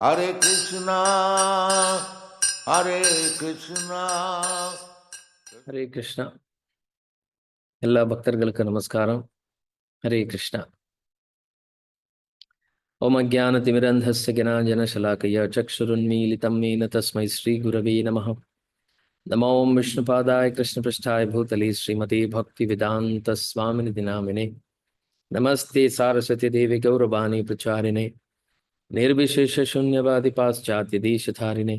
Hare Krishna, Hare Krishna. Hare Krishna எல்லா பக்தர்களுக்கும் நமஸ்காரம் ஹரே கிருஷ்ணா ஓம் அஜானதிமிரந்தஸ்ய ஜனாஞ்சனசலாக்கய சக்ஷுருன்மீலிதம் மேன தஸ்மை ஸ்ரீகுரவே நமः नमो ओं विष्णुपादाय कृष्णपृष्ठाय भूतले श्रीमते भक्तिवेदान्तस्वामिनिधि नामिने नमस्ते सारस्वती देवी गौरवाणी प्रचारिणे निर्विशेषशून्यवादि पाश्चात्यदेशधारिणे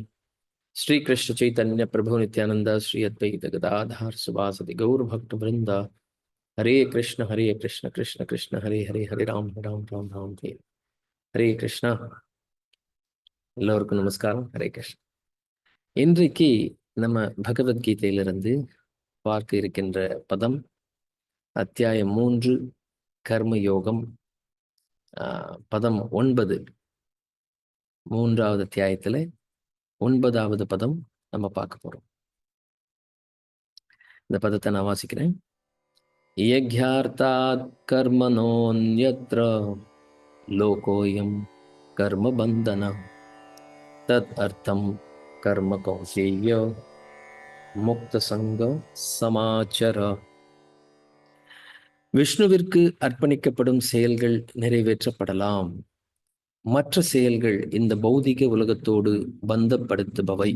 श्री कृष्ण चैतन्य प्रभु नित्यानंद श्री अद्वैत गदाधार सुवासति गौर भक्त वृंद हरे कृष्ण हरे कृष्ण कृष्ण कृष्ण हरे हरे हरे राम हरे राम राम राम हरे ஹரே கிருஷ்ணா எல்லோருக்கும் நமஸ்காரம் ஹரே கிருஷ்ணா இன்றைக்கு நம்ம பகவத்கீதையிலிருந்து பார்க்க இருக்கின்ற பதம் அத்தியாயம் மூன்று கர்ம யோகம் ஆஹ், பதம் ஒன்பது மூன்றாவது அத்தியாயத்துல ஒன்பதாவது பதம் நம்ம பார்க்க போறோம். இந்த பதத்தை நான் வாசிக்கிறேன். யக்யார்த்தாத் கர்மனோன்யத்ர லோகோயம் கர்ம பந்தன தத் அர்த்தம் கர்ம கௌசேய முக்த சங்க சமாச்சர. விஷ்ணுவிற்கு அர்ப்பணிக்கப்படும் செயல்கள் நிறைவேற்றப்படலாம். மற்ற செயல்கள் இந்த பௌதிக உலகத்தோடு பந்தப்படுத்துபவை.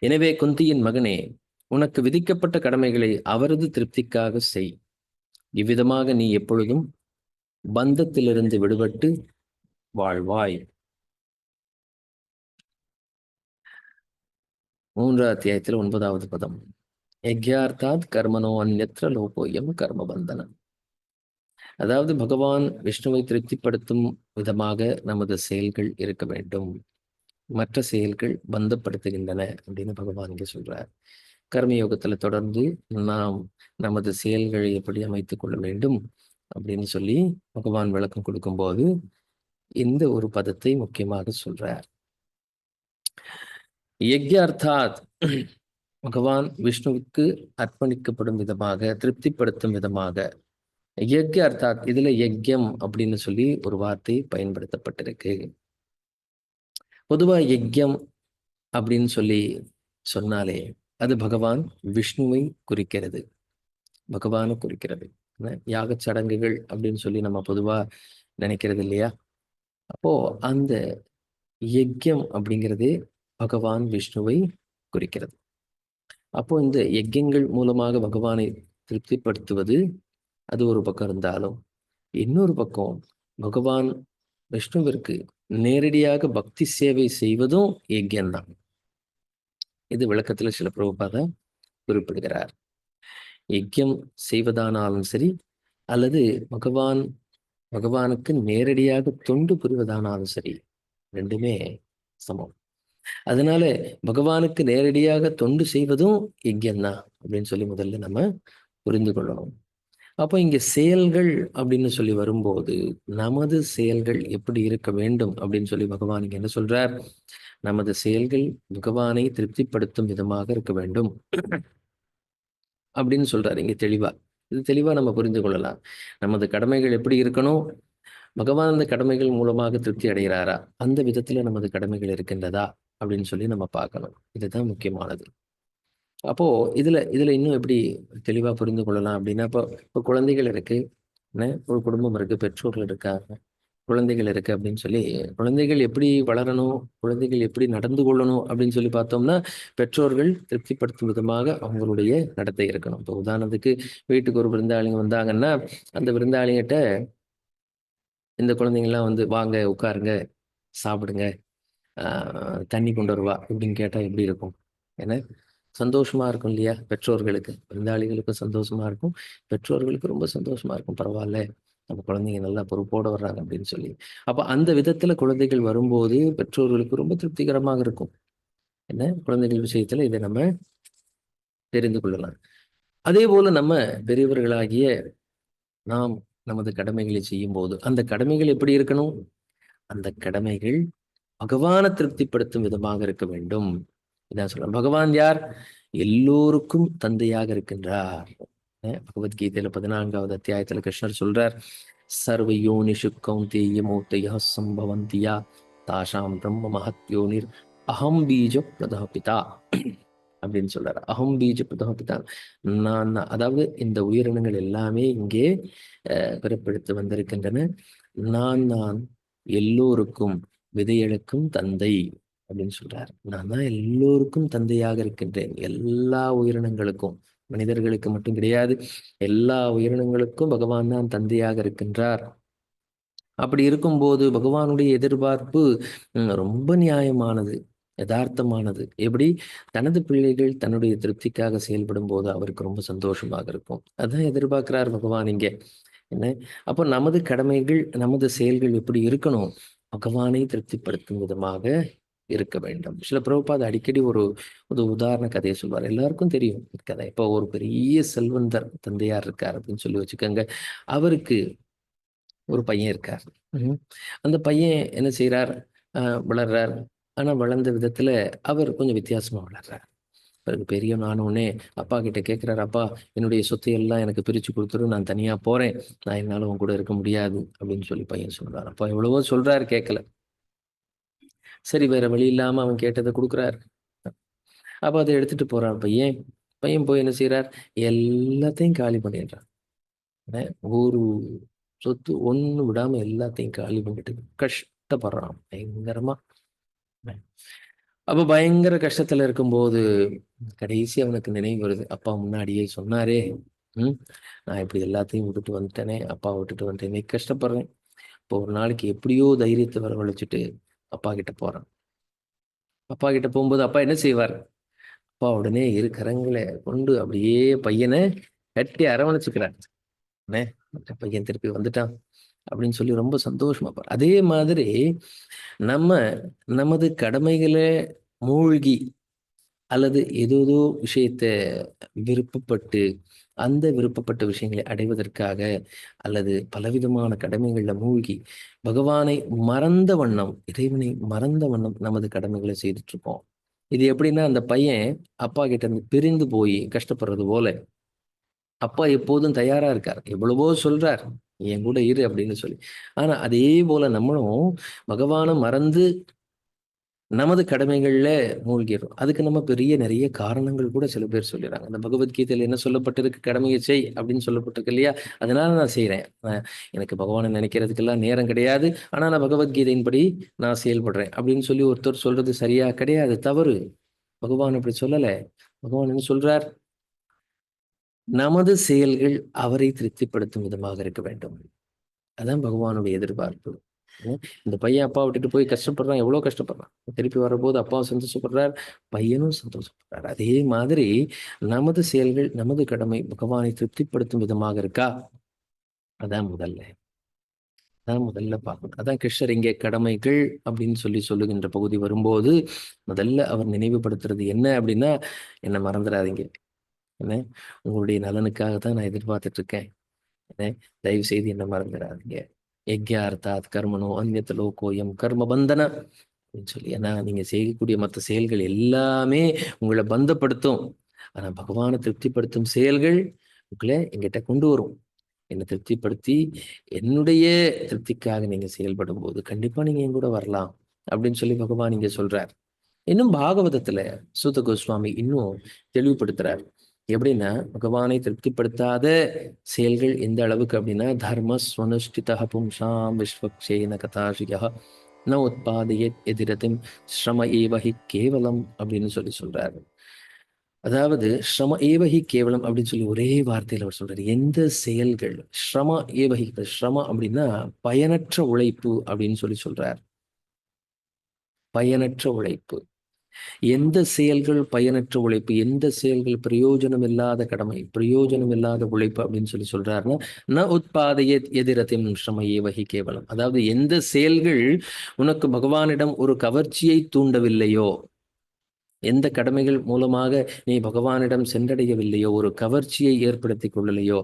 எனவே குந்தியின் மகனே உனக்கு விதிக்கப்பட்ட கடமைகளை அவரது திருப்திக்காக செய். இவ்விதமாக நீ எப்பொழுதும் பந்தத்திலிருந்து விடுபட்டு வாழ்வாய். மூன்றாவது அத்தியாயத்தில் ஒன்பதாவது பதம். யக்யார்த்தாத் கர்மனோ அந்நத்திர லோகோயம் கர்மபந்தனம். அதாவது பகவான் விஷ்ணுவை திருப்திப்படுத்தும் விதமாக நமது செயல்கள் இருக்க வேண்டும். மற்ற செயல்கள் பந்தப்படுத்துகின்றன அப்படின்னு பகவான் இங்கே சொல்றார். கர்மயோகத்துல தொடர்ந்து நாம் நமது செயல்களை எப்படி அமைத்துக் கொள்ள வேண்டும் அப்படின்னு சொல்லி பகவான் விளக்கம் கொடுக்கும்போது இந்த ஒரு பதத்தை முக்கியமாக சொல்றார். யக்யார்த்தாத் பகவான் விஷ்ணுவுக்கு அர்ப்பணிக்கப்படும் விதமாக திருப்திப்படுத்தும் விதமாக யஜ்ய அர்த்தாத் இதுல யக்யம் அப்படின்னு சொல்லி ஒரு வார்த்தை பயன்படுத்தப்பட்டிருக்கு. பொதுவா யக்யம் அப்படின்னு சொல்லி சொன்னாலே அது பகவான் விஷ்ணுவை குறிக்கிறது. பகவானை குறிக்கிறது. யாக யாகச் சடங்குகள் அப்படின்னு சொல்லி நம்ம பொதுவா நினைக்கிறது இல்லையா? அப்போ அந்த யஜ்யம் அப்படிங்கிறது பகவான் விஷ்ணுவை குறிக்கிறது. அப்போ இந்த யஜ்யங்கள் மூலமாக பகவானை திருப்திப்படுத்துவது அது ஒரு பக்கம் இருந்தாலும் இன்னொரு பக்கம் பகவான் விஷ்ணுவிற்கு நேரடியாக பக்தி சேவை செய்வதும் யஜ்யம்தான் இது விளக்கத்துல சில பிரபுபாத குறிப்பிடுகிறார். யஜ்யம் செய்வதானாலும் சரி அல்லது பகவான் பகவானுக்கு நேரடியாக தொண்டு புரிவதானாலும் சரி ரெண்டுமே சமம். அதனால பகவானுக்கு நேரடியாக தொண்டு செய்வதும் யஜ்யம்தான் அப்படின்னு சொல்லி முதல்ல நம்ம புரிந்து கொள்ளணும். அப்போ இங்க செயல்கள் அப்படின்னு சொல்லி வரும்போது நமது செயல்கள் எப்படி இருக்க வேண்டும் அப்படின்னு சொல்லி பகவான் இங்கே என்ன சொல்றார்? நமது செயல்கள் பகவானை திருப்திப்படுத்தும் விதமாக இருக்க வேண்டும். அப்படின்னு சொல்றாரு இங்க தெளிவா. இது தெளிவா நம்ம புரிந்து கொள்ளலாம். நமது கடமைகள் எப்படி இருக்கணும்? பகவான் அந்த கடமைகள் மூலமாக திருப்தி அடைகிறாரா? அந்த விதத்துல நமது கடமைகள் இருக்கின்றதா? அப்படின்னு சொல்லி நம்ம பார்க்கணும். இதுதான் முக்கியமானது. அப்போ இதுல இதுல இன்னும் எப்படி தெளிவா புரிந்து கொள்ளலாம் அப்படின்னா இப்போ இப்போ குழந்தைகள் இருக்கு. என்ன? ஒரு குடும்பம் இருக்கு பெற்றோர்கள் இருக்காங்க. குழந்தைகள் இருக்கு அப்படின்னு சொல்லி குழந்தைகள் எப்படி வளரணும்? குழந்தைகள் எப்படி நடந்து கொள்ளணும் அப்படின்னு சொல்லி பார்த்தோம்னா பெற்றோர்கள் திருப்திப்படுத்தும் விதமாக அவங்களுடைய நடத்தை இருக்கணும். இப்போ உதாரணத்துக்கு வீட்டுக்கு ஒரு விருந்தாளிங்க வந்தாங்கன்னா அந்த விருந்தாளிங்கிட்ட இந்த குழந்தைங்கள்லாம் வந்து வாங்க உட்காருங்க சாப்பிடுங்க. ஆஹ் தண்ணி கொண்டு வருவா. இப்படின்னு கேட்டா எப்படி இருக்கும்? ஏன்னா சந்தோஷமா இருக்கும் இல்லையா? பெற்றோர்களுக்கு விருந்தாளிகளுக்கும் சந்தோஷமா இருக்கும். பெற்றோர்களுக்கு ரொம்ப சந்தோஷமா இருக்கும். பரவாயில்ல நம்ம குழந்தைங்க நல்லா பொறுப்போட வர்றாங்க அப்படின்னு சொல்லி. அப்ப அந்த விதத்துல குழந்தைகள் வரும்போது பெற்றோர்களுக்கு ரொம்ப திருப்திகரமாக இருக்கும். என்ன? குழந்தைகள் விஷயத்துல இதை நம்ம தெரிந்து கொள்ளலாம். அதே போல நம்ம பெரியவர்களாகிய நாம் நமது கடமைகளை செய்யும் போது அந்த கடமைகள் எப்படி இருக்கணும்? அந்த கடமைகள் பகவானை திருப்திப்படுத்தும் விதமாக இருக்க வேண்டும். இதான் சொல்றேன். பகவான் யார்? எல்லோருக்கும் தந்தையாக இருக்கின்றார். பகவத்கீதையில பதினான்காவது அத்தியாயத்துல கிருஷ்ணர் சொல்றார் சர்வயோனிஷு கௌந்தேய மூர்த்தய சம்பவந்தியா தாஷாம் பிரம்ம மகத்யோனிர் அகம் பீஜ பிரதாபிதா. அப்படின்னு சொல்றாரு. அகம் பீஜ பிரதாபிதா. நான் அதாவது இந்த உயிரினங்கள் எல்லாமே இங்கே அஹ், பிறப்பெடுத்து வந்திருக்கின்றன. நான் நான் எல்லோருக்கும் விதையெழுக்கும் தந்தை. அப்படின்னு சொல்றார். நான் தான் எல்லோருக்கும் தந்தையாக இருக்கின்றேன். எல்லா உயிரினங்களுக்கும் மனிதர்களுக்கு மட்டும் கிடையாது எல்லா உயிரினங்களுக்கும் பகவான் தான் தந்தையாக இருக்கின்றார். அப்படி இருக்கும்போது பகவானுடைய எதிர்பார்ப்பு ரொம்ப நியாயமானது யதார்த்தமானது. எப்படி? தனது பிள்ளைகள் தன்னுடைய திருப்திக்காக செயல்படும் போது அவருக்கு ரொம்ப சந்தோஷமாக இருக்கும். அதான் எதிர்பார்க்கிறார் பகவான் இங்கே. என்ன? அப்போ நமது கடமைகள் நமது செயல்கள் எப்படி இருக்கணும்? பகவானை திருப்திப்படுத்தும் விதமாக இருக்க வேண்டும். சில பிரபுபாத் அடிக்கடி ஒரு ஒரு உதாரண கதையை சொல்வார். எல்லாருக்கும் தெரியும் கதை. இப்போ ஒரு பெரிய செல்வந்தர் தந்தையார் இருக்கார் அப்படின்னு சொல்லி வச்சுக்கோங்க. அவருக்கு ஒரு பையன் இருக்கார். அந்த பையன் என்ன செய்றார்? ஆஹ் வளர்றார். ஆனா வளர்ந்த விதத்துல அவர் கொஞ்சம் வித்தியாசமா வளர்றார். பிறகு பெரிய நானுனே அப்பா கிட்ட கேட்கிறார் அப்பா என்னுடைய சொத்தை எல்லாம் எனக்கு பிரிச்சு கொடுத்துரு. நான் தனியா போறேன். நான் என்னால உன் கூட இருக்க முடியாது. அப்படின்னு சொல்லி பையன் சொல்றார். அப்பா எவ்வளவோ சொல்றாரு கேட்கல சரி வேற வழி இல்லாம அவன் கேட்டதை கொடுக்குறாரு. அப்ப அதை எடுத்துட்டு போறான் பையன். பையன் போய் என்ன செய்யறார் எல்லாத்தையும் காலி பண்ணிடுறான். ஒரு சொத்து ஒண்ணு விடாம எல்லாத்தையும் காலி பண்ணிட்டு கஷ்டப்படுறான். பயங்கரமா. அப்ப பயங்கர கஷ்டத்துல இருக்கும்போது கடைசி அவனுக்கு நினைவு வருது. அப்பா முன்னாடியே சொன்னாரே ம் நான் இப்படி எல்லாத்தையும் விட்டுட்டு வந்துட்டேனே அப்பா விட்டுட்டு வந்துட்டேனே கஷ்டப்படுறேன். இப்போ ஒரு நாளைக்கு எப்படியோ தைரியத்தை வரவழைச்சிட்டு அப்பா கிட்ட போறான். அப்பா கிட்ட போகும்போது அப்பா என்ன செய்வார்? அப்பா உடனே இரு கரங்களை கொண்டு அப்படியே பையனை கட்டி அரவணைச்சுக்கிறார். அண்ணே, பையன் திருப்பி வந்துட்டான் அப்படின்னு சொல்லி ரொம்ப சந்தோஷமா பாரு அதே மாதிரி நம்ம நமது கடமைகளை மூழ்கி அல்லது ஏதோ விஷயத்த விருப்பப்பட்டு அந்த விருப்பப்பட்ட விஷயங்களை அடைவதற்காக அல்லது பலவிதமான கடமைகள்ல மூழ்கி பகவானை மறந்த வண்ணம் இறைவனை மறந்த வண்ணம் நமது கடமைகளை செய்துட்டு இருப்போம் இது எப்படின்னா அந்த பையன் அப்பா கிட்ட இருந்து பிரிந்து போய் கஷ்டப்படுறது போல அப்பா எப்போதும் தயாரா இருக்கார். எவ்வளவோ சொல்றார் என் கூட இரு அப்படின்னு சொல்லி. ஆனா அதே போல நம்மளும் பகவானை மறந்து நமது கடமைகள்ல மூழ்கிடும் அதுக்கு நம்ம பெரிய நிறைய காரணங்கள் கூட சில பேர் சொல்லிடுறாங்க. அந்த பகவத்கீதையில் என்ன சொல்லப்பட்டிருக்கு? கடமையை செய் அப்படின்னு சொல்லப்பட்டிருக்கு இல்லையா? அதனால நான் செய்கிறேன் எனக்கு பகவானை நினைக்கிறதுக்கெல்லாம் நேரம் கிடையாது. ஆனால் நான் பகவத்கீதையின்படி நான் செயல்படுறேன் அப்படின்னு சொல்லி ஒருத்தர் சொல்றது சரியா கிடையாது. தவறு. பகவான் அப்படி சொல்லலை. பகவான் என்ன சொல்றார்? நமது செயல்கள் அவரை திருப்திப்படுத்தும் விதமாக இருக்க வேண்டும். அதான் பகவானுடைய எதிர்பார்ப்பு. இந்த பையன் அப்பா விட்டுட்டு போய் கஷ்டப்படுறான் எவ்வளவு கஷ்டப்படுறான்? திருப்பி வரும்போது அப்பாவும் சந்தோஷப்படுறார் பையனும் சந்தோஷப்படுறார். அதே மாதிரி நமது செயல்கள் நமது கடமை பகவானை திருப்திப்படுத்தும் விதமாக இருக்கா? அதான் முதல்ல. அதான் முதல்ல பார்க்கணும். அதான் கிருஷ்ணர் இங்கே கடமைகள் அப்படின்னு சொல்லி சொல்லுகின்ற பகுதி வரும்போது முதல்ல அவர் நினைவுபடுத்துறது என்ன அப்படின்னா என்னை மறந்துடாதீங்க. என்ன? உங்களுடைய நலனுக்காக தான் நான் எதிர்பார்த்துட்டு இருக்கேன். என்ன? தயவு செய்து என்ன மறந்துடாதீங்க. யஜ்யார்த்தாத் கர்மனோ அந்நத்த லோகோயம் கர்ம பந்தன அப்படின்னு சொல்லி. ஏன்னா நீங்க செய்யக்கூடிய மற்ற செயல்கள் எல்லாமே உங்களை பந்தப்படுத்தும். ஆனா பகவானை திருப்திப்படுத்தும் செயல்கள் உங்களை எங்கிட்ட கொண்டு வரும். என்னை திருப்திப்படுத்தி என்னுடைய திருப்திக்காக நீங்க செயல்படும் போது கண்டிப்பா நீங்க என் கூட வரலாம் அப்படின்னு சொல்லி பகவான் இங்க சொல்றார். இன்னும் பாகவதத்துல சூத கோஸ்வாமி இன்னும் தெளிவுபடுத்துறாரு. எப்படின்னா பகவானை திருப்திப்படுத்தாத செயல்கள் எந்த அளவுக்கு அப்படின்னா தர்ம ஸ்வனுஷ்டித பும்சாம் விஸ்வக்ஷேன கதாஷியா ந உத்பாதையத் எதிரத்தின் ஸ்ரம ஏவஹி கேவலம் அப்படின்னு சொல்லி சொல்றாரு. அதாவது ஸ்ரம ஏவஹி கேவலம் அப்படின்னு சொல்லி ஒரே வார்த்தையில அவர் சொல்றாரு. எந்த செயல்கள் ஸ்ரம ஏவஹி ஸ்ரம அப்படின்னா பயனற்ற உழைப்பு அப்படின்னு சொல்லி சொல்றார். பயனற்ற உழைப்பு. எந்த செயல்கள் பயனற்ற உழைப்பு எந்த செயல்கள் பிரயோஜனம் இல்லாத கடமை பிரயோஜனம் இல்லாத உழைப்பு அப்படின்னு சொல்லி சொல்றாருன்னா ந உத்பாதைய எதிரத்தின் நிமிஷமையே வகி கேவலம். அதாவது எந்த செயல்கள் உனக்கு பகவானிடம் ஒரு கவர்ச்சியை தூண்டவில்லையோ எந்த கடமைகள் மூலமாக நீ பகவானிடம் சென்றடையவில்லையோ ஒரு கவர்ச்சியை ஏற்படுத்தி கொள்ளலையோ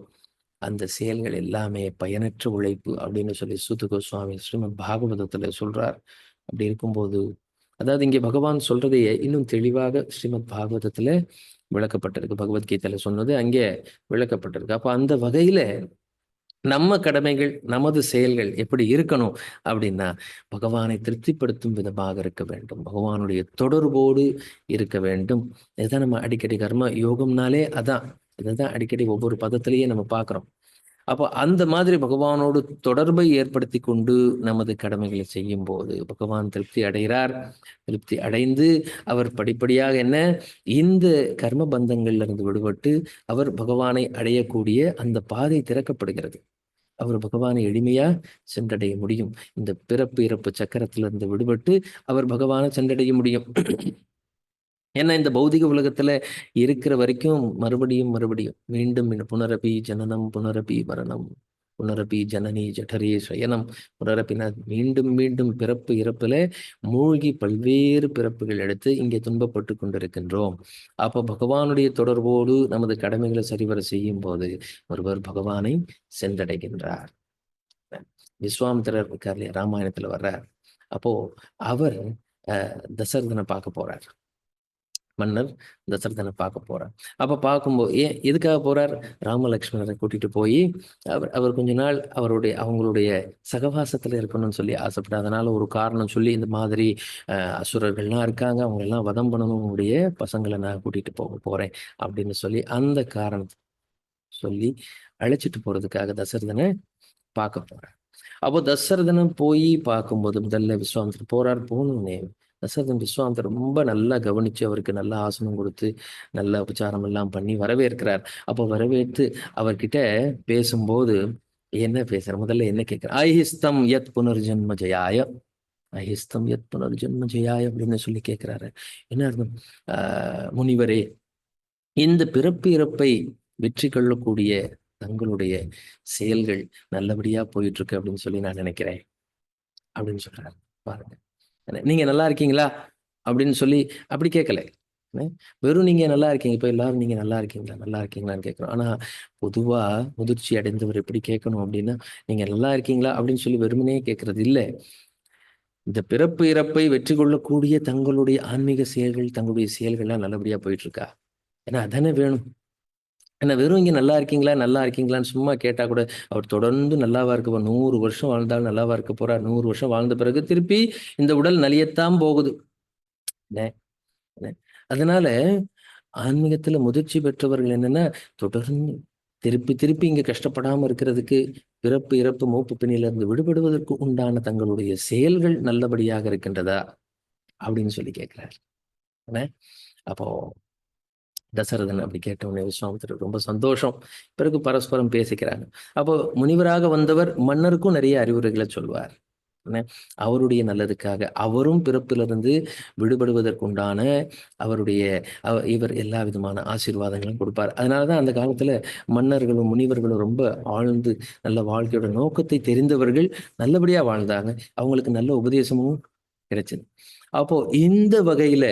அந்த செயல்கள் எல்லாமே பயனற்ற உழைப்பு அப்படின்னு சொல்லி சூத்து கோஸ்வாமி ஸ்ரீமத் பாகவதத்துல சொல்றார். அப்படி இருக்கும்போது அதாவது இங்கே பகவான் சொல்றதையே இன்னும் தெளிவாக ஸ்ரீமத் பாகவதத்துல விளக்கப்பட்டிருக்கு. பகவத்கீதையில சொன்னது அங்கே விளக்கப்பட்டிருக்கு. அப்போ அந்த வகையில நம்ம கடமைகள் நமது செயல்கள் எப்படி இருக்கணும் அப்படின்னா பகவானை திருப்திப்படுத்தும் விதமாக இருக்க வேண்டும். பகவானுடைய தொடர்போடு இருக்க வேண்டும். இதுதான் நம்ம அடிக்கடி கர்ம யோகம்னாலே அதான். இதுதான் அடிக்கடி ஒவ்வொரு பதத்திலேயே நம்ம பார்க்குறோம். அப்போ அந்த மாதிரி பகவானோடு தொடர்பை ஏற்படுத்தி கொண்டு நமது கடமைகளை செய்யும் போது பகவான் திருப்தி அடைகிறார். திருப்தி அடைந்து அவர் படிப்படியாக என்ன? இந்த கர்ம பந்தங்கள்ல இருந்து விடுபட்டு அவர் பகவானை அடையக்கூடிய அந்த பாதை திறக்கப்படுகிறது. அவர் பகவானை எளிமையா சென்றடைய முடியும். இந்த பிறப்பு இறப்பு சக்கரத்திலிருந்து விடுபட்டு அவர் பகவானை சென்றடைய முடியும். ஏன்னா இந்த பௌதிக உலகத்துல இருக்கிற வரைக்கும் மறுபடியும் மறுபடியும் மீண்டும் புனரபி ஜனனம் புனரபி மரணம் புனரபி ஜனனி ஜடரே சயனம் புனரப்பின மீண்டும் மீண்டும் பிறப்பு இறப்புல மூழ்கி பல்வேறு பிறப்புகள் எடுத்து இங்கே துன்பப்பட்டு கொண்டிருக்கின்றோம். அப்போ பகவானுடைய தொடர்போடு நமது கடமைகளை சரிவர செய்யும் போது ஒருவர் பகவானை சென்றடைகின்றார். விஸ்வாமித்திரர் இருக்கார் இல்லையா ராமாயணத்துல வர்றார். அப்போ அவர் அஹ், தசரதனை பார்க்க போறார். மன்னர் தசரதனை பார்க்க போறார். அப்ப பார்க்கும்போது ஏன் எதுக்காக போறார்? ராமலக்ஷ்மணரை கூட்டிட்டு போய் அவர் அவர் கொஞ்ச நாள் அவருடைய அவங்களுடைய சகவாசத்துல இருக்கணும்னு சொல்லி ஆசைப்பட்டார். அதனால ஒரு காரணம் சொல்லி இந்த மாதிரி அசுரர்கள்லாம் இருக்காங்க. அவங்க எல்லாம் வதம் பண்ணணும் உங்களுடைய பசங்களை நான் கூட்டிட்டு போக போறேன் அப்படின்னு சொல்லி அந்த காரணத்தை சொல்லி அழைச்சிட்டு போறதுக்காக தசரதனை பார்க்க போறார். அப்போ தசரதனை போய் பார்க்கும்போது முதல்ல விஸ்வாமித்திரர் போறார். போகணும்னே தசரதன் விஸ்வாமித்திரர் ரொம்ப நல்லா கவனிச்சு அவருக்கு நல்ல ஆசனம் கொடுத்து நல்ல உபச்சாரம் எல்லாம் பண்ணி வரவேற்கிறார். அப்போ வரவேற்று அவர்கிட்ட பேசும்போது என்ன பேசுற? முதல்ல என்ன கேட்கிற ஐஹிஸ்தம் யத் புனர்ஜென்ம ஜெயாய. ஐஹிஸ்தம் யத் புனர்ஜென்ம ஜெயாய அப்படின்னு சொல்லி கேட்கிறாரு என்ன அர்த்தம்? ஆஹ் முனிவரே இந்த பிறப்பு இறப்பை வெற்றி கொள்ளக்கூடிய தங்களுடைய செயல்கள் நல்லபடியா போயிட்டு இருக்கு அப்படின்னு சொல்லி நான் நினைக்கிறேன். அப்படின்னு சொல்றாரு. பாருங்க. நீங்க நல்லா இருக்கீங்களா? அப்படின்னு சொல்லி அப்படி கேட்கல. வெறும் நீங்க நல்லா இருக்கீங்க இப்போ எல்லாரும் நீங்க நல்லா இருக்கீங்களா? நல்லா இருக்கீங்களான்னு கேட்கிறோம். ஆனா பொதுவா முதிர்ச்சி அடைந்தவர் எப்படி கேட்கணும் அப்படின்னா நீங்க நல்லா இருக்கீங்களா? அப்படின்னு சொல்லி வெறுமனே கேட்கறது இல்ல. இந்த பிறப்பு இறப்பை வெற்றி கொள்ளக்கூடிய தங்களுடைய ஆன்மீக செயல்கள் தங்களுடைய செயல்கள்லாம் நல்லபடியா போயிட்டு இருக்கா? ஏன்னா அதானே வேணும். ஏன்னா வெறும் இங்க நல்லா இருக்கீங்களா? நல்லா இருக்கீங்களான்னு சும்மா கேட்டா கூட அவர் தொடர்ந்து நல்லாவா இருக்க போறார். நூறு வருஷம் வாழ்ந்தாலும் நல்லாவா இருக்க போறார். நூறு வருஷம் வாழ்ந்த பிறகு திருப்பி இந்த உடல் நலியத்தான் போகுது. அதனால ஆன்மீகத்துல முதிர்ச்சி பெற்றவர்கள் என்னன்னா தொடர்ந்து திருப்பி திருப்பி இங்க கஷ்டப்படாம இருக்கிறதுக்கு பிறப்பு இறப்பு மூப்பு பிணியிலிருந்து விடுபடுவதற்கு உண்டான தங்களுடைய செயல்கள் நல்லபடியாக இருக்கின்றதா? அப்படின்னு சொல்லி கேட்கிறார் அப்போ தசரதன் அப்படி கேட்ட உடனே விஸ்வாமித்திரர் ரொம்ப சந்தோஷம். பிறகு பரஸ்பரம் பேசிக்கிறாங்க. அப்போ முனிவராக வந்தவர் மன்னருக்கும் நிறைய அறிவுரைகளை சொல்வார். அவருடைய நல்லதுக்காக அவரும் பிறப்பிலிருந்து விடுபடுவதற்குண்டான அவருடைய இவர் எல்லா விதமான ஆசீர்வாதங்களும் கொடுப்பார். அதனாலதான் அந்த காலத்துல மன்னர்களும் முனிவர்களும் ரொம்ப ஆழ்ந்து நல்ல வாழ்க்கையோட நோக்கத்தை தெரிந்தவர்கள் நல்லபடியா வாழ்ந்தாங்க. அவங்களுக்கு நல்ல உபதேசமும் கிடைச்சது. அப்போ இந்த வகையில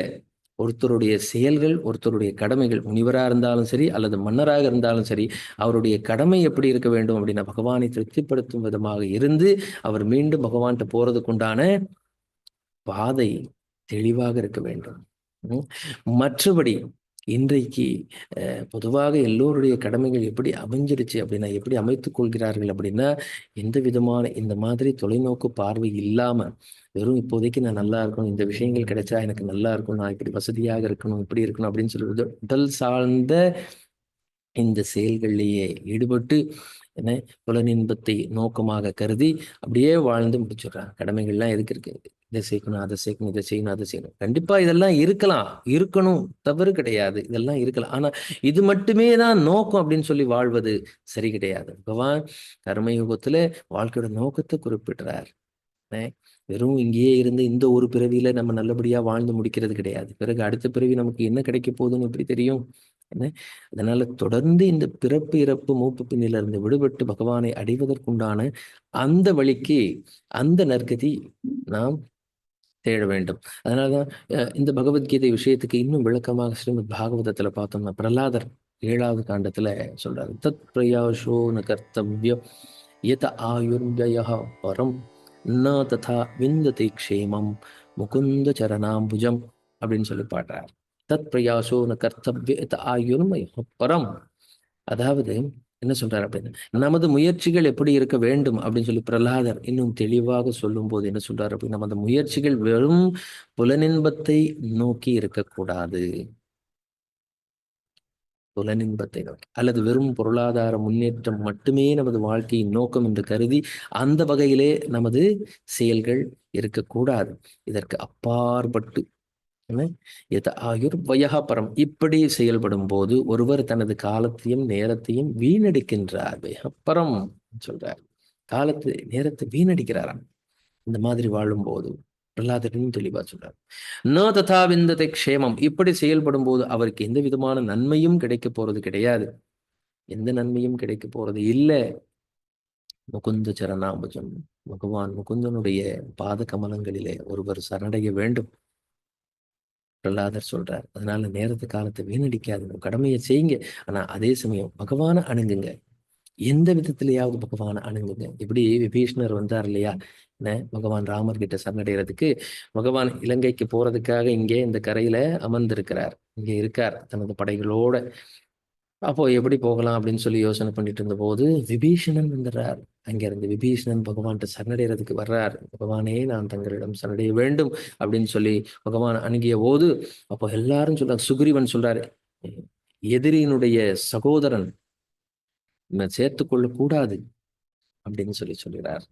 ஒருத்தருடைய செயல்கள் ஒருத்தருடைய கடமைகள் முனிவராக இருந்தாலும் சரி அல்லது மன்னராக இருந்தாலும் சரி அவருடைய கடமை எப்படி இருக்க வேண்டும் அப்படின்னா பகவானை திருப்திப்படுத்தும் விதமாக இருந்து அவர் மீண்டும் பகவான்கிட்ட போறதுக்குண்டான பாதை தெளிவாக இருக்க வேண்டும். மற்றபடி இன்றைக்கு அஹ், பொதுவாக எல்லோருடைய கடமைகள் எப்படி அமைஞ்சிருச்சு அப்படின்னா எப்படி அமைத்துக் கொள்கிறார்கள் அப்படின்னா எந்த விதமான இந்த மாதிரி தொலைநோக்கு பார்வை இல்லாம வெறும் இப்போதைக்கு நான் நல்லா இருக்கணும் இந்த விஷயங்கள் கிடைச்சா எனக்கு நல்லா இருக்கும் நான் இப்படி வசதியாக இருக்கணும் இப்படி இருக்கணும் அப்படின்னு சொல்லுவது உடல் சார்ந்த இந்த செயல்களிலேயே ஈடுபட்டு என்ன புலனின்பத்தை நோக்கமாக கருதி அப்படியே வாழ்ந்து முடிச்சிடுறாங்க. கடமைகள்லாம் எதுக்கு இருக்கு? இதை சேர்க்கணும் அதை சேர்க்கணும் இதை செய்யணும் அதை செய்யணும். கண்டிப்பா இதெல்லாம் இருக்கலாம். இருக்கணும். தவறு கிடையாது. இதெல்லாம் இருக்கலாம். ஆனா இது மட்டுமே தான் நோக்கம் அப்படின்னு சொல்லி வாழ்வது சரி கிடையாது. பகவான் கர்மயுகத்துல வாழ்க்கையோட நோக்கத்தை குறிப்பிடுறார். வெறும் இங்கேயே இருந்து இந்த ஒரு பிறவியில நம்ம நல்லபடியா வாழ்ந்து முடிக்கிறது கிடையாது. பிறகு அடுத்த பிறவி நமக்கு என்ன கிடைக்க போகுதுன்னு எப்படி தெரியும்? என்ன? அதனால தொடர்ந்து இந்த பிறப்பு இறப்பு மூப்பு பின்னில இருந்து விடுபட்டு பகவானை அடைவதற்குண்டான அந்த வழிக்கு அந்த நற்கதி நாம் தேட வேண்டும். அதனாலதான் இந்த பகவத்கீதை விஷயத்துக்கு இன்னும் விளக்கமாக ஸ்ரீமத் பாகவதத்துல பார்த்தோம்னா பிரலாதர் ஏழாவது காண்டத்துல சொல்றாரு தத் பிரயாசோ ந எத யத ஆயுர்வய பரம் ந ததா விந்ததை க்ஷேமம் முகுந்த சரணாம்புஜம் அப்படின்னு சொல்லி பாடுறார். தத் பிரயாசோ ந கர்த்தவ்ய யத பரம். அதாவது என்ன சொல்றாரு அப்படின்னு நமது முயற்சிகள் எப்படி இருக்க வேண்டும் அப்படின்னு சொல்லி பிரகலாதர் இன்னும் தெளிவாக சொல்லும் போது என்ன சொல்றாரு அப்படின்னு நமது முயற்சிகள் வெறும் புலனின்பத்தை நோக்கி இருக்கக்கூடாது புலனின்பத்தை நோக்கி அல்லது வெறும் பொருளாதார முன்னேற்றம் மட்டுமே நமது வாழ்க்கையின் நோக்கம் என்று கருதி அந்த வகையிலே நமது செயல்கள் இருக்கக்கூடாது இதற்கு அப்பாற்பட்டு எத ஆயுர் பரம். இப்படி செயல்படும் போது ஒருவர் தனது காலத்தையும் நேரத்தையும் வீணடிக்கின்றார். வயகப்பரம் சொல்றார். காலத்து நேரத்தை வீணடிக்கிறாராம். இந்த மாதிரி வாழும்போது பிரகலாதரின் தெளிவா சொல்றார். ந ததா விந்ததை க்ஷேமம். இப்படி செயல்படும் போது அவருக்கு எந்த விதமான நன்மையும் கிடைக்க போறது கிடையாது. எந்த நன்மையும் கிடைக்க போறது இல்லை. முகுந்த சரணாம்புஜம் பகவான் முகுந்தனுடைய பாத கமலங்களிலே ஒருவர் சரணடைய வேண்டும். பிரகலாதர் சொல்றார். அதனால நேரத்து காலத்தை வீணடிக்காதுங்க கடமையை செய்யுங்க. ஆனா அதே சமயம் பகவானை அணுகுங்க. எந்த விதத்திலேயாவது பகவானை அணுகுங்க. இப்படி விபீஷ்ணர் வந்தார் இல்லையா? என்ன? பகவான் ராமர் கிட்ட சரணடைகிறதுக்கு பகவான் இலங்கைக்கு போறதுக்காக இங்கே இந்த கரையில அமர்ந்திருக்கிறார். இங்கே இருக்கார். தனது படைகளோட. அப்போ எப்படி போகலாம் அப்படின்னு சொல்லி யோசனை பண்ணிட்டு இருந்த போது விபீஷணன் வந்துடுறார் அங்கிருந்து விபீஷணன் பகவான்கிட்ட சரணடைகிறதுக்கு வர்றார். பகவானே நான் தங்களிடம் சரணடைய வேண்டும் அப்படின்னு சொல்லி பகவான் அணுகிய போது அப்போ எல்லாரும் சொல்றாங்க சுக்ரீவன் சொல்றாரு எதிரியினுடைய சகோதரன் சேர்த்து கொள்ளக்கூடாது அப்படின்னு சொல்லி சொல்கிறார்.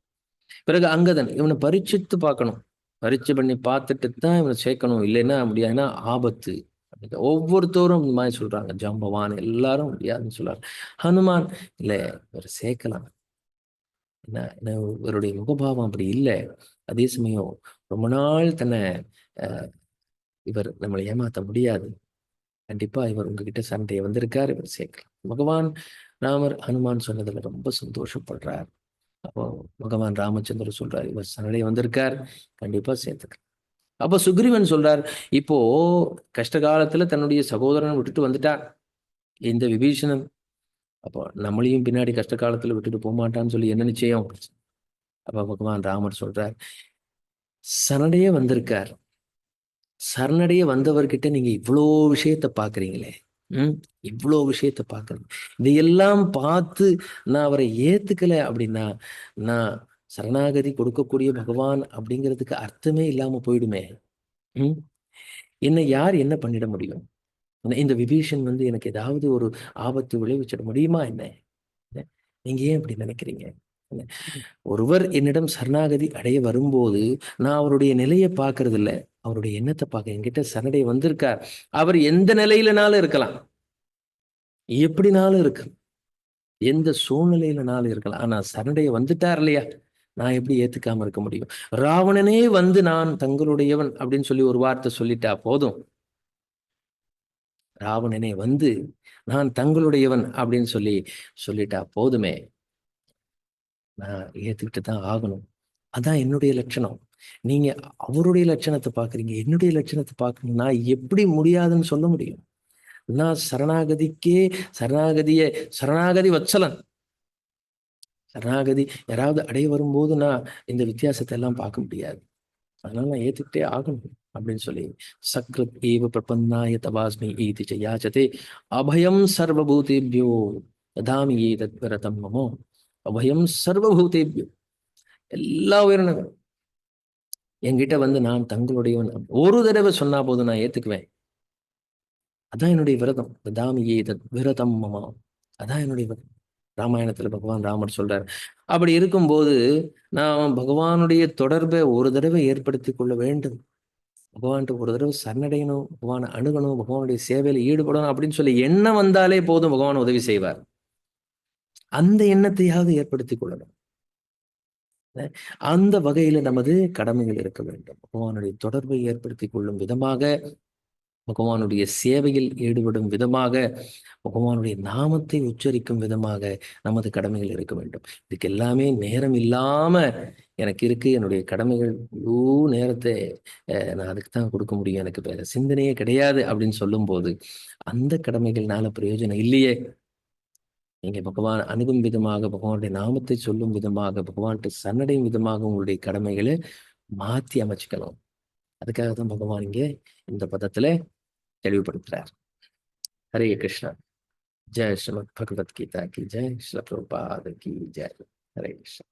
பிறகு அங்கதன் இவனை பரீட்சித்து பார்க்கணும். பரீட்சை பண்ணி பார்த்துட்டு தான் இவனை சேர்க்கணும். இல்லைன்னா முடியாதுன்னா ஆபத்து. அப்படின்னு ஒவ்வொருத்தரும் இந்த மாதிரி சொல்றாங்க. ஜம்பவான் எல்லாரும் முடியாதுன்னு சொல்றாரு. ஹனுமான் இல்லை இவர் சேர்க்கலாம். என்ன என்ன இவருடைய முகபாவம் அப்படி இல்லை. அதே சமயம் ரொம்ப நாள் தன்னை இவர் நம்மளை ஏமாத்த முடியாது. கண்டிப்பா இவர் உங்ககிட்ட சண்டையை வந்திருக்காரு இவர் சேர்க்கலாம். பகவான் ராமர் ஹனுமான் சொன்னதுல ரொம்ப சந்தோஷப்படுறார். அப்போ பகவான் ராமச்சந்திரன் சொல்றார் இவர் சண்டையை வந்திருக்கார் கண்டிப்பா சேர்த்துக்கலாம். அப்போ சுக்ரீவன் சொல்றார் இப்போ கஷ்ட காலத்துல தன்னுடைய சகோதரனை விட்டுட்டு வந்துட்டார். இந்த விபீஷணன் அப்போ நம்மளையும் பின்னாடி கஷ்ட காலத்துல விட்டுட்டு போக மாட்டான்னு சொல்லி என்ன நிச்சயம்? அப்ப பகவான் ராமர் சொல்றார். சரணடையே வந்திருக்கார். சரணடைய வந்தவர்கிட்ட நீங்க இவ்வளோ விஷயத்த பாக்குறீங்களே. ம்? இவ்வளோ விஷயத்த பாக்குறீங்க. இதையெல்லாம் பார்த்து நான் அவரை ஏத்துக்கல அப்படின்னா நான் சரணாகதி கொடுக்கக்கூடிய பகவான் அப்படிங்கிறதுக்கு அர்த்தமே இல்லாம போயிடுமே. ம்? என்ன யார் என்ன பண்ணிட முடியும்? இந்த விபீஷன் வந்து எனக்கு ஏதாவது ஒரு ஆபத்து விளைவிச்சிட முடியுமா என்ன? நீங்க ஏன் அப்படி நினைக்கிறீங்க? ஒருவர் என்னிடம் சரணாகதி அடைய வரும்போது நான் அவருடைய நிலையை பார்க்கறது இல்லை அவருடைய எண்ணத்தை பார்க்க என்கிட்ட சரணடை வந்திருக்கார். அவர் எந்த நிலையிலனாலும் இருக்கலாம். எப்படினாலும் இருக்கு எந்த சூழ்நிலையிலனாலும் இருக்கலாம். ஆனா சரணடைய வந்துட்டார் இல்லையா? நான் எப்படி ஏத்துக்காம இருக்க முடியும்? ராவணனே வந்து நான் தங்களுடையவன் அப்படின்னு சொல்லி ஒரு வார்த்தை சொல்லிட்டா போதும். ராவணனே வந்து நான் தங்களுடையவன் அப்படின்னு சொல்லி சொல்லிட்டா போதுமே. நான் ஏத்துக்கிட்டு தான் ஆகணும். அதான் என்னுடைய லட்சணம். நீங்க அவருடைய லட்சணத்தை பாக்குறீங்க என்னுடைய லட்சணத்தை பார்க்கணும் நான் எப்படி முடியாதுன்னு சொல்ல முடியும். நான் சரணாகதிக்கே சரணாகதிய சரணாகதி வச்சலன். சரணாகதி யாராவது அடைய வரும்போது நான் இந்த வித்தியாசத்தை எல்லாம் பார்க்க முடியாது. அதனால நான் ஏத்துக்கிட்டே ஆகணும் அப்படின்னு சொல்லி. சக்ருத் ஏவ பிரபன்னாய தபாஸ்மி ஈதி யாச்சதே அபயம் சர்வபூதேபியோ ததாமி ஏ தத்வரதம் மமோ. அபயம் சர்வபூதேபியோ. எல்லா உயிரினங்களும். என்கிட்ட வந்து நான் தங்களுடையவன் ஒரு தடவை சொன்னா போதும் நான் ஏத்துக்குவேன். அதான் என்னுடைய விரதம். ததாமி ஏ தத் விரதம் மமா. அதான் என்னுடைய விரதம். ராமாயணத்துல பகவான் ராமர் சொல்றார். அப்படி இருக்கும்போது நாம் பகவானுடைய தொடர்பை ஒரு தடவை ஏற்படுத்தி கொள்ள வேண்டும். பகவான்கிட்ட ஒரு தடவை சரணடையணும் பகவானை அணுகணும் பகவானுடைய சேவையில ஈடுபடணும் அப்படின்னு சொல்லி எண்ணம் வந்தாலே போதும் பகவான் உதவி செய்வார். அந்த எண்ணத்தையாவது ஏற்படுத்தி கொள்ளணும். அந்த வகையில நமது கடமைகள் இருக்க வேண்டும். பகவானுடைய தொடர்பை ஏற்படுத்தி கொள்ளும் விதமாக பகவானுடைய சேவையில் ஈடுபடும் விதமாக பகவானுடைய நாமத்தை உச்சரிக்கும் விதமாக நமது கடமைகள் இருக்க வேண்டும். இதுக்கு எல்லாமே நேரம் இல்லாம எனக்கு இருக்கு. என்னுடைய கடமைகள் முழு நேரத்தை நான் அதுக்கு தான் கொடுக்க முடியும். எனக்கு வேற சிந்தனையே கிடையாது அப்படின்னு சொல்லும் போது அந்த கடமைகள்னால பிரயோஜனம் இல்லையே. நீங்க பகவான் அணுகும் விதமாக பகவானுடைய நாமத்தை சொல்லும் விதமாக பகவான்கிட்ட சன்னடையும் விதமாக உங்களுடைய கடமைகளை மாத்தி அமைச்சுக்கணும். அதுக்காக தான் பகவான் இங்கே இந்த பதத்துல தெளிவுபடுத்துறார். ஹரே கிருஷ்ணா. ஜெய் ஸ்ரீமத் பகவத்கீதா கி ஜெய். ஸ்ரீல பிரபாத கி ஜெய். ஹரே கிருஷ்ணா.